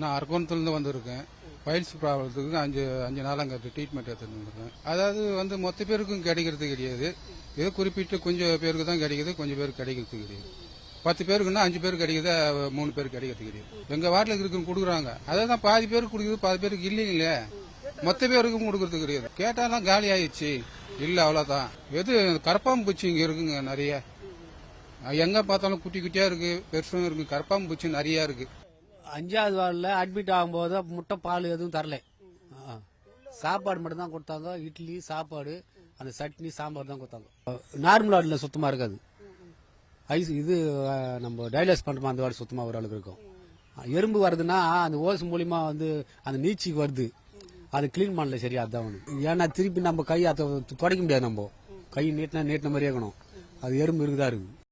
நான் அரக்கோணத்துலேருந்து வந்திருக்கேன். பைல்ஸ் ப்ராப்ளத்துக்கு அஞ்சு அஞ்சு நாள் அங்கே ட்ரீட்மெண்ட் எடுத்துட்டு வந்திருக்கேன். அதாவது வந்து மொத்த பேருக்கும் கிடைக்கிறது கிடையாது. ஏதோ குறிப்பிட்டு கொஞ்சம் பேருக்கு தான் கிடைக்குது கொஞ்சம் பேருக்கு கிடைக்கிறது கிடையாது. பத்து பேருக்குன்னா அஞ்சு பேருக்கு கிடைக்குது மூணு பேருக்கு கிடைக்கிறது கிடையாது. எங்கள் வார்டில் இருக்குன்னு கொடுக்குறாங்க. அதான் பாதி பேருக்கு கொடுக்குது பாதி பேருக்கு இல்லைங்களே. மொத்த பேருக்கும் கொடுக்கறது கிடையாது. கேட்டாலாம் காலி ஆயிடுச்சு. இல்லை அவ்வளோதான் எது கரப்பாம்பூச்சி இங்கே இருக்குங்க நிறைய. எங்கே பார்த்தாலும் குட்டி குட்டியாக இருக்குது பெருசும் இருக்கு கரப்பாம்பூச்சி நிறையா இருக்குது அஞ்சாவது வார்டில் அட்மிட் ஆகும்போது முட்டை பால் எதுவும் தரல. சாப்பாடு மட்டும் தான் கொடுத்தாங்க. இட்லி சாப்பாடு அந்த சட்னி சாம்பார் தான் கொடுத்தாங்க. நார்மல் வார்டில் சுத்தமாக இருக்காது. ஐஸ் இது நம்ம டைலஸ் பண்ணுறோமா அந்த வார்டு சுத்தமாக ஒரு அளவுக்கு இருக்கும். எறும்பு வருதுன்னா அந்த ஓசு மூலிமா வந்து அந்த நீச்சிக்கு வருது. அது க்ளீன் பண்ணல சரியா அதான் ஒன்று ஏன்னா திருப்பி நம்ம கை அதை துடைக்க முடியாது நம்ம. கை நீட்டினா நீட்டின மாதிரியே இருக்கணும். அது எறும்பு இருக்குதா இருக்கு